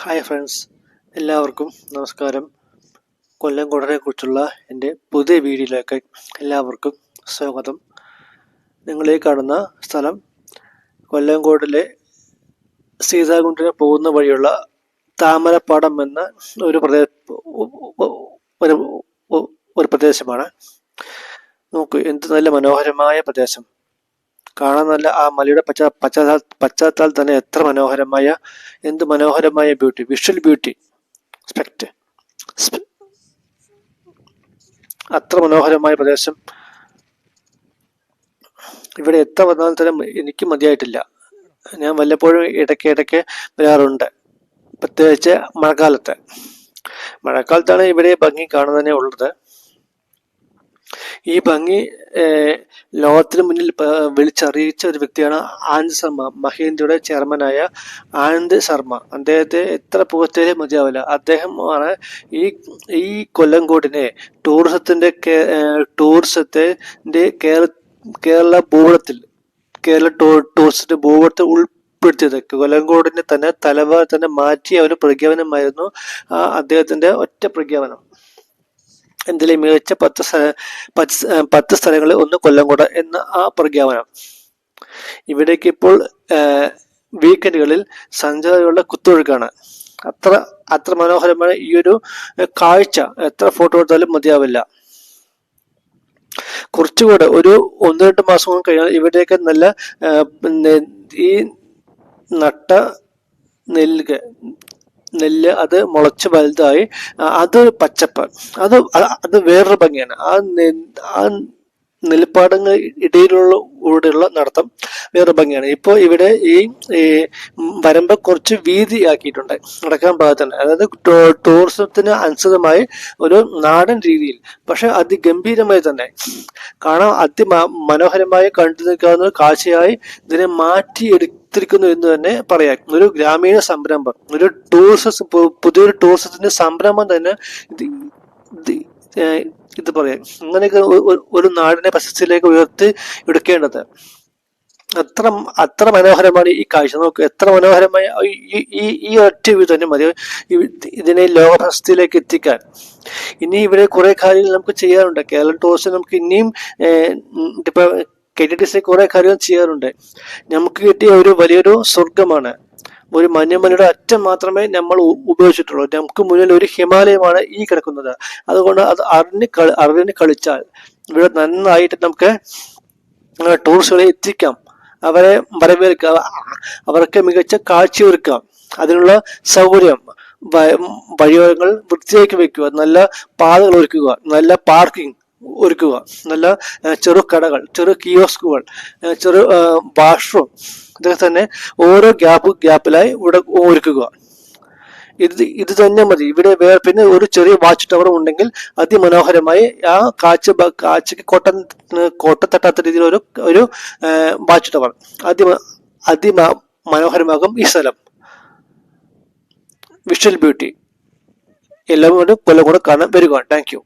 Hi friends എല്ലാവർക്കും നമസ്കാരം. കൊല്ലം കുറിച്ചുള്ള എന്റെ പുതിയ വീഡിയോയിലേക്ക് എല്ലാവർക്കും സ്വാഗതം. നിങ്ങളെ കാണുന്ന സ്ഥലം കൊല്ലംകോടിലെ സീതാകുണ്ടിന് പോകുന്ന വഴിയുള്ള താമരപ്പാടം എന്ന ഒരു പ്രദേ ഒരു പ്രദേശമാണ്. നോക്കൂ എന്ത് നല്ല മനോഹരമായ പ്രദേശം. കാണാൻ നല്ല ആ മലയുടെ പച്ച പശ്ചാത്തല പശ്ചാത്തലം തന്നെ എത്ര മനോഹരമായ എന്ത് മനോഹരമായ ബ്യൂട്ടി വിഷ്വൽ ബ്യൂട്ടി സ്പെക്ട് അത്ര മനോഹരമായ പ്രദേശം ഇവിടെ എത്ര വന്നാൽ തന്നെ എനിക്ക് മതിയായിട്ടില്ല. ഞാൻ വല്ലപ്പോഴും ഇടയ്ക്ക് ഇടയ്ക്ക് വരാറുണ്ട്. പ്രത്യേകിച്ച് മഴക്കാലത്ത്. മഴക്കാലത്താണ് ഇവിടെ ഭംഗി കാണുന്നതന്നെ ഉള്ളത്. ഈ ഭംഗി ലോകത്തിന് മുന്നിൽ വിളിച്ചറിയിച്ച ഒരു വ്യക്തിയാണ് ആനന്ദ് ശർമ്മ. മഹേന്ദ്രയുടെ ചെയർമാനായ ആനന്ദ് ശർമ്മ. അദ്ദേഹത്തെ എത്ര പുകഴ്ത്തിയാലും മതിയാവില്ല. അദ്ദേഹമാണ് ഈ ഈ കൊല്ലംകോടിനെ ടൂറിസത്തിന്റെ ടൂറിസത്തിന്റെ കേരള കേരള ഭൂപടത്തിൽ കേരള ടൂറിസത്തിന്റെ ഭൂപടത്തിൽ ഉൾപ്പെടുത്തിയത്. കൊല്ലംകോടിനെ തന്നെ തലവ തന്നെ മാറ്റിയ ഒരു പ്രഖ്യാപനമായിരുന്നു അദ്ദേഹത്തിന്റെ ഒറ്റ പ്രഖ്യാപനം. ഇന്ത്യയിലെ മികച്ച പത്ത് പത്ത് സ്ഥലങ്ങളിൽ ഒന്ന് കൊല്ലംകോട് എന്ന ആ പ്രഖ്യാപനം. ഇവിടേക്ക് ഇപ്പോൾ വീക്കെൻഡുകളിൽ സഞ്ചാരികളുടെ കുത്തൊഴുക്കാണ്. അത്ര അത്ര മനോഹരമായ ഈ ഒരു കാഴ്ച എത്ര ഫോട്ടോ എടുത്താലും മതിയാവില്ല. കുറച്ചുകൂടെ ഒരു ഒന്ന് രണ്ട് മാസം കഴിഞ്ഞാൽ ഇവിടേക്ക് നല്ല ഈ നട്ട നെല്ല് നെല്ല് അത് മുളച്ച് വലുതായി അത് പച്ചപ്പ്. അത് അത് വേറൊരു ഭംഗിയാണ്. ആ നെൽപ്പാടങ്ങൾ ഇടയിലുള്ള കൂടെയുള്ള നടത്തം വേറെ ഭംഗിയാണ്. ഇപ്പോൾ ഇവിടെ ഈ വരമ്പ് കുറച്ച് വീതി ആക്കിയിട്ടുണ്ട് നടക്കാൻ പാകത്തിന് അതായത് ടൂറിസത്തിന് അനുസൃതമായി ഒരു നാടൻ രീതിയിൽ പക്ഷെ അതിഗംഭീരമായി തന്നെ. കാണാൻ അതി മനോഹരമായി കണ്ടു നിൽക്കാവുന്ന കാഴ്ചയായി ഇതിനെ മാറ്റിയെടുത്തിരിക്കുന്നു എന്ന് തന്നെ പറയാം. ഒരു ഗ്രാമീണ സംരംഭം ഒരു ടൂറിസം പുതിയൊരു ടൂറിസത്തിന്റെ സംരംഭം തന്നെ ഇത് പറയാം. അങ്ങനെയൊക്കെ ഒരു നാടിനെ പ്രശസ്തിയിലേക്ക് ഉയർത്തി എടുക്കേണ്ടത്. അത്ര അത്ര മനോഹരമാണ് ഈ കാഴ്ച. നോക്കുക എത്ര മനോഹരമായ ഈ ഈ ഒറ്റ വ്യൂ തന്നെ മതി. ഇതിനെ ലോക പ്രശസ്തിയിലേക്ക് എത്തിക്കാൻ. ഇനി ഇവിടെ കുറെ കാര്യങ്ങൾ നമുക്ക് ചെയ്യാറുണ്ട് കേരള ടൂറിസം നമുക്ക് ഇനിയും ഇപ്പൊ കെ ടി ടി സി കുറെ കാര്യങ്ങൾ ചെയ്യാറുണ്ട് നമുക്ക് കിട്ടിയ ഒരു വലിയൊരു സ്വർഗമാണ് ഒരു മഞ്ഞുമലയുടെ അറ്റം മാത്രമേ നമ്മൾ ഉപയോഗിച്ചിട്ടുള്ളൂ. നമുക്ക് മുന്നിൽ ഒരു ഹിമാലയമാണ് ഈ കിടക്കുന്നത്. അതുകൊണ്ട് അത് അറിഞ്ഞ് അറിഞ്ഞ് കളിച്ചാൽ ഇവിടെ നന്നായിട്ട് നമുക്ക് ടൂറിസ്റ്റുകളെ എത്തിക്കാം. അവരെ വരവേൽക്കാം. അവർക്ക് മികച്ച കാഴ്ചയൊരുക്കാം. അതിനുള്ള സൗകര്യം വഴിയോരങ്ങൾ വൃത്തിയാക്കി വെക്കുക. നല്ല പാതകൾ ഒരുക്കുക. നല്ല പാർക്കിംഗ്. ഒരുക്കുക. നല്ല ചെറു കടകൾ ചെറു കിയോസ്കുകൾ ചെറു വാഷ്റൂം ഇതൊക്കെ തന്നെ ഓരോ ഗ്യാപ്പ് ഗ്യാപ്പിലായി ഇവിടെ ഒരുക്കുക. ഇത് ഇത് തന്നെ മതി. ഇവിടെ വേറെ പിന്നെ ഒരു ചെറിയ വാച്ച് ടവർ ഉണ്ടെങ്കിൽ അതിമനോഹരമായി ആ കാച്ച് കാഴ്ചക്ക് കോട്ട കോട്ട തട്ടാത്ത രീതിയിൽ ഒരു ഒരു വാച്ച് ടവർ അതി അതി മനോഹരമാകും ഈ സ്ഥലം. വിഷ്വൽ ബ്യൂട്ടി എല്ലാം കൊണ്ട് കൊല്ലം കൂടെ കാണാൻ വരിക. Thank you